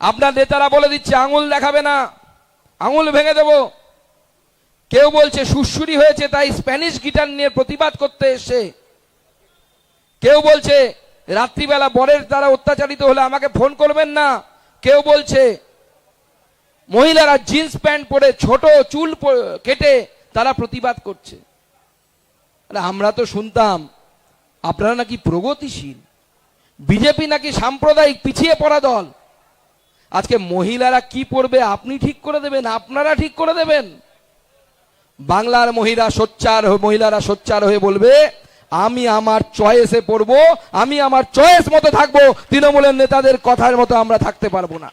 আপনার নেতারা বলে দিচ্ছে, আঙুল দেখাবে না, আঙুল ভেঙে দেব। কেউ বলছে সুশুরি হয়েছে, তাই স্প্যানিশ গিটার নিয়ে প্রতিবাদ করতে এসে কেউ বলছে, রাত্রিবেলা বরের দ্বারা অত্যাচারিত হলে আমাকে ফোন করবেন না। কেউ বলছে, মহিলারা জিন্স প্যান্ট পরে ছোট চুল কেটে তারা প্রতিবাদ করছে। আমরা তো শুনতাম, আপনারা নাকি প্রগতিশীল। বিজেপি নাকি সাম্প্রদায়িক পিছিয়ে পড়া দল। আজকে মহিলারা কি পড়বে আপনি ঠিক করে দেবেন, আপনারা ঠিক করে দেবেন। বাংলার মহিলা সোচ্চার মহিলারা সোচ্চার হয়ে বলবে, আমি আমার চয়েসে পড়ব, আমি আমার চয়েস মতো থাকব, তৃণমূলের নেতাদের কথার মতো আমরা থাকতে পারব না।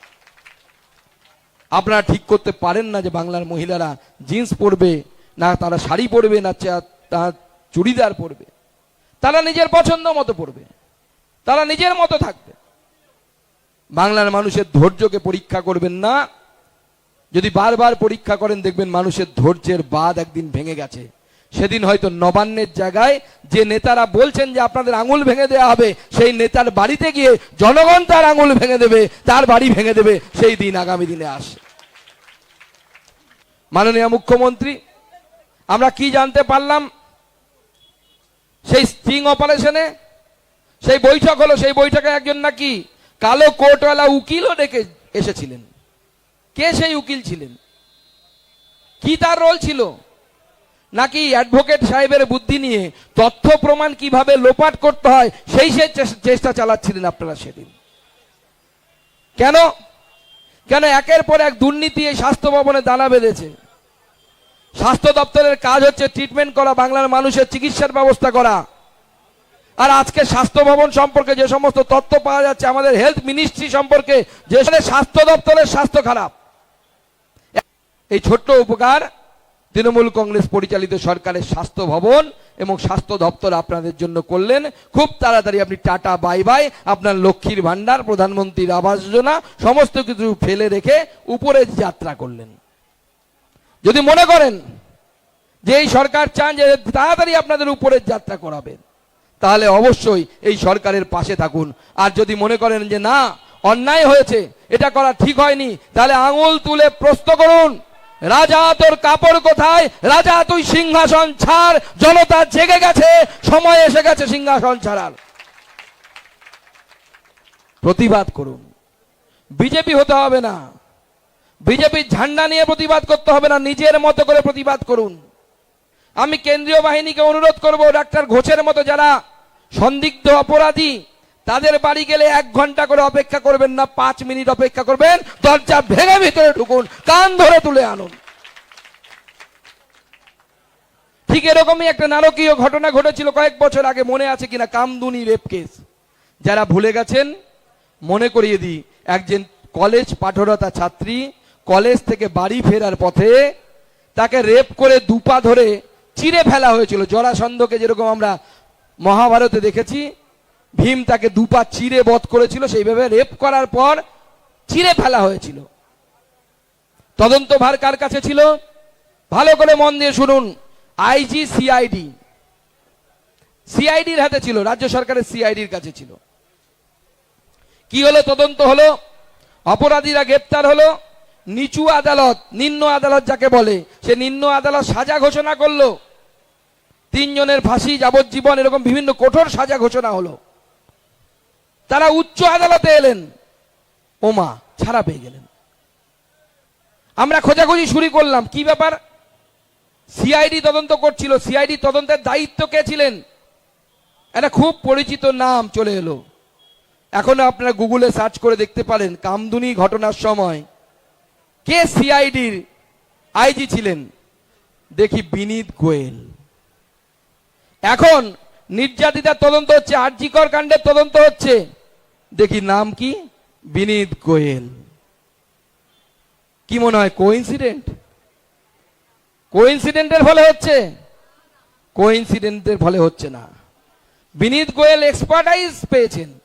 আপনারা ঠিক করতে পারেন না যে বাংলার মহিলারা জিন্স পরবে, না তারা শাড়ি পরবে, না চুড়িদার পরবে। তারা নিজের পছন্দ মতো পরবে, তারা নিজের মতো থাকবে। বাংলার মানুষের ধৈর্যকে পরীক্ষা করবেন না। যদি বারবার পরীক্ষা করেন, দেখবেন মানুষের ধৈর্যের বাদ একদিন ভেঙে গেছে। সেদিন হয়তো নবান্নের জায়গায় যে নেতারা বলছেন যে আপনাদের আঙুল ভেঙে দেওয়া হবে, সেই নেতার বাড়িতে গিয়ে জনগণ তার আঙুল ভেঙে দেবে, তার বাড়ি ভেঙে দেবে, সেই দিন আগামী দিনে আসে। মাননীয় মুখ্যমন্ত্রী, আমরা কি জানতে পারলাম? সেই স্টিং অপারেশনে, সেই বৈঠক হলো, সেই বৈঠকে একজন নাকি কালো কোটওয়ালা উকিলও ডেকে এসেছিলেন। কে সেই উকিল ছিলেন? কি তার রোল ছিল? নাকি অ্যাডভোকেট সাহেবের বুদ্ধি নিয়ে তথ্য প্রমাণ কীভাবে লোপাট করতে হয়, সেই সেই চেষ্টা চালাচ্ছিলেন আপনারা সেদিন। কেন? কেন একের পর এক দুর্নীতি এই স্বাস্থ্য ভবনে দানা বেঁধেছে? স্বাস্থ্য দপ্তরের কাজ হচ্ছে ট্রিটমেন্ট করা, বাংলার মানুষের চিকিৎসার ব্যবস্থা করা। আর আজকে স্বাস্থ্য ভবন সম্পর্কে যে সমস্ত তথ্য পাওয়া যাচ্ছে, আমাদের হেলথ মিনিস্ট্রি সম্পর্কে যে স্বাস্থ্য দপ্তরের স্বাস্থ্য খারাপ। এই ছোট্ট উপকার তৃণমূল কংগ্রেস পরিচালিত সরকারের স্বাস্থ্য ভবন এবং স্বাস্থ্য দপ্তর আপনাদের জন্য করলেন। খুব তাড়াতাড়ি আপনি টাটা, বাই বাই। আপনার লক্ষ্মীর ভান্ডার প্রধানমন্ত্রীর আবাস যোজনা, সমস্ত কিছু ফেলে রেখে উপরে যাত্রা করলেন। যদি মনে করেন যে এই সরকার চান যে তাড়াতাড়ি আপনাদের উপরের যাত্রা করাবেন। তাহলে অবশ্যই এই সরকারের পাশে থাকুন। আর যদি মনে করেন যে না, অন্যায় হয়েছে, এটা করা ঠিক হয়নি, তাহলে আঙুল তুলে প্রশ্ন করুন, রাজা তোর কাপড় কোথায়? রাজা, তুই সিংহাসন ছাড়, জনতা জেগে গেছে, সময় এসে গেছে সিংহাসন ছাড়ার। প্রতিবাদ করুন। বিজেপি হতে হবে না। বিজেপির ঝান্ডা নিয়ে প্রতিবাদ করতে হবে না, নিজের মতো করে প্রতিবাদ করুন। আমি কেন্দ্রীয় বাহিনীকে অনুরোধ করব, ডাক্তার ঘোষের মতো যারা সন্দিগ্ধ অপরাধী, তাদের বাড়ি গেলে এক ঘণ্টা করে অপেক্ষা করবেন না, পাঁচ মিনিট অপেক্ষা করবেন, দরজা ভেঙে ভিতরে ঢুকুন, কান ধরে তুলে আনুন। ঠিক এরকমই একটা নারকীয় ঘটনা ঘটেছিল কয়েক বছর আগে, মনে আছে কিনা? কামদুনি রেপ কেস যারা ভুলে গেছেন, মনে করিয়ে দিই, একজন কলেজ পাঠরতা ছাত্রী কলেজ থেকে বাড়ি ফেরার পথে তাকে রেপ করে দুপা ধরে চিড়ে ফেলা হয়েছিল। জরাসন্ধকে যেরকম আমরা মহাভারতে দেখেছি, ভীম তাকে দুপা চিড়ে বধ করেছিল, সেইভাবে রেপ করার পর চিড়ে ফেলা হয়েছিল। তদন্ত ভার কার কাছে ছিল? ভালো করে মন দিয়ে শুনুন, আইজি সিআইডি। সিআইডির হাতে ছিল, রাজ্য সরকারের সিআইডির কাছে ছিল। কি হলো? তদন্ত হলো, অপরাধীরা গ্রেপ্তার হলো, নিচু আদালত, নিম্ন আদালত যাকে বলে, সে নিম্ন আদালত সাজা ঘোষণা করল। তিনজনের ফাঁসি, যাবজ্জীবন, এরকম বিভিন্ন কঠোর সাজা ঘোষণা হলো। তারা উচ্চ আদালতে এলেন। ওমা, ছাড়া পেয়ে গেলেন। আমরা খোঁজাখুঁজি শুরু করলাম। কি ব্যাপার? সিআইডি তদন্ত করছিল। সিআইডি তদন্তের দায়িত্ব কে ছিলেন? একটা খুব পরিচিত নাম চলে এলো। এখনও আপনারা গুগলে সার্চ করে দেখতে পারেন, কামদুনি ঘটনার সময়। কে সিআইডির আইজি ছিলেন? দেখি বিনীত গোয়েল। এখন নির্যাতিতার তদন্ত হচ্ছে, আরজিকর কাণ্ডের তদন্ত হচ্ছে। দেখি নাম কি? বিনীত গোয়েল। কি মনে হয় কোইন্সিডেন্ট কোইন্সিডেন্টের ফলে হচ্ছে? কোইন্সিডেন্টের ফলে হচ্ছে না। বিনীত গোয়েল এক্সপার্টাইজ পেয়েছেন।